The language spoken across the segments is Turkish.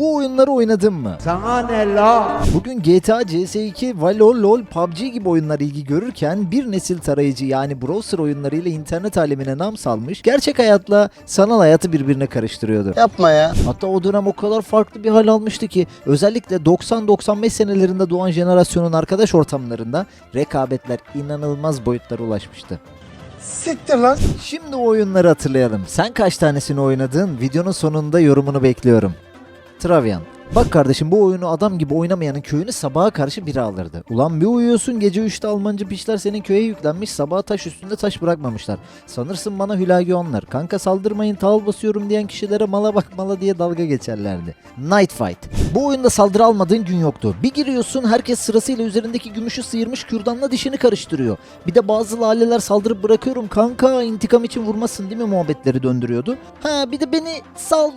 Bu oyunları oynadın mı? Sana ne la? Bugün GTA, CS2, Valo, LoL, PUBG gibi oyunlar ilgi görürken bir nesil tarayıcı yani browser oyunlarıyla internet alemine nam salmış, gerçek hayatla sanal hayatı birbirine karıştırıyordu. Yapma ya. Hatta o dönem o kadar farklı bir hal almıştı ki özellikle 90-95 senelerinde doğan jenerasyonun arkadaş ortamlarında rekabetler inanılmaz boyutlara ulaşmıştı. Siktir lan. Şimdi o oyunları hatırlayalım. Sen kaç tanesini oynadın? Videonun sonunda yorumunu bekliyorum. Travian. Bak kardeşim bu oyunu adam gibi oynamayanın köyünü sabaha karşı biri alırdı. Ulan bir uyuyorsun gece 3'te Almancı piçler senin köye yüklenmiş sabaha taş üstünde taş bırakmamışlar. Sanırsın bana hülagi onlar. Kanka saldırmayın tal basıyorum diyen kişilere mala bak mala diye dalga geçerlerdi. Night Fight. Bu oyunda saldırı almadığın gün yoktu. Bir giriyorsun herkes sırasıyla üzerindeki gümüşü sıyırmış kürdanla dişini karıştırıyor. Bir de bazı laleler saldırıp bırakıyorum kanka intikam için vurmasın değil mi muhabbetleri döndürüyordu. Ha bir de beni sal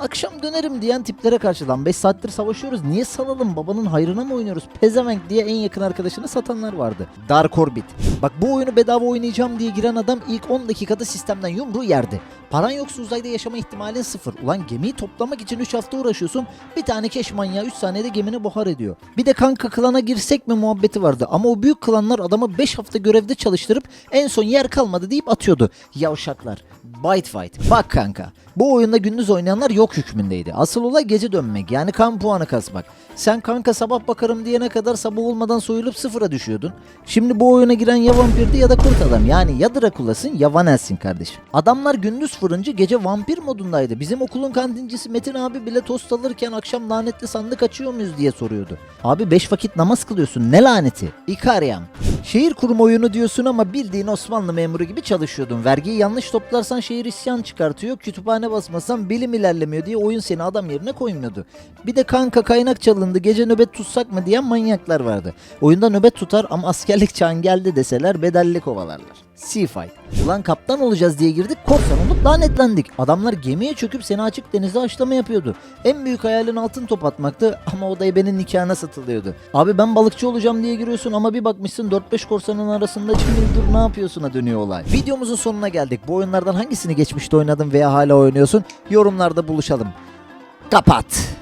akşam dönerim diyen tiplere karşı lan 5 saattir savaşıyoruz niye salalım babanın hayrına mı oynuyoruz pezevenk diye en yakın arkadaşını satanlar vardı. Dark Orbit. Bak bu oyunu bedava oynayacağım diye giren adam ilk 10 dakikada sistemden yumruğu yerdi. Paran yoksa uzayda yaşama ihtimalin sıfır. Ulan gemiyi toplamak için 3 hafta uğraşıyorsun. Bir tane keş manyağı 3 saniyede gemini buhar ediyor. Bir de kanka klana girsek mi muhabbeti vardı. Ama o büyük klanlar adamı 5 hafta görevde çalıştırıp en son yer kalmadı deyip atıyordu. Yavşaklar. Bite fight. Bak kanka. Bu oyunda gündüz oynayanlar yok hükmündeydi. Asıl olay gece dönmek yani kan puanı kasmak. Sen kanka sabah bakarım diyene kadar sabah olmadan soyulup sıfıra düşüyordun. Şimdi bu oyuna giren ya vampirdi ya da kurt adam. Yani ya Drakula'sın ya Van kardeşim. Adamlar gündüz fırıncı gece vampir modundaydı. Bizim okulun kantincisi Metin abi bile tost alırken akşam lanetli sandık açıyor muyuz diye soruyordu. Abi 5 vakit namaz kılıyorsun ne laneti? Ikariam. Şehir kurum oyunu diyorsun ama bildiğin Osmanlı memuru gibi çalışıyordun. Vergiyi yanlış toplarsan şehir isyan çıkartıyor. Kütüphane basmasan bilim ilerlemiyor diye oyun seni adam yerine koymuyordu. Bir de kanka kaynak çalındı gece nöbet tutsak mı diyen manyaklar vardı. Oyunda nöbet tutar ama askerlik çağın geldi deseler bedelli kovalarlar. Sea Fight. Ulan kaptan olacağız diye girdik korsan olup lanetlendik. Adamlar gemiye çöküp seni açık denize haşlama yapıyordu. En büyük hayalin altın top atmaktı ama o da benim nikahına satılıyordu. Abi ben balıkçı olacağım diye giriyorsun ama bir bakmışsın 4-5 korsanın arasında dur ne yapıyorsun'a dönüyor olay. Videomuzun sonuna geldik. Bu oyunlardan hangisini geçmişte oynadın veya hala oynuyorsun? Yorumlarda buluşalım. Kapat.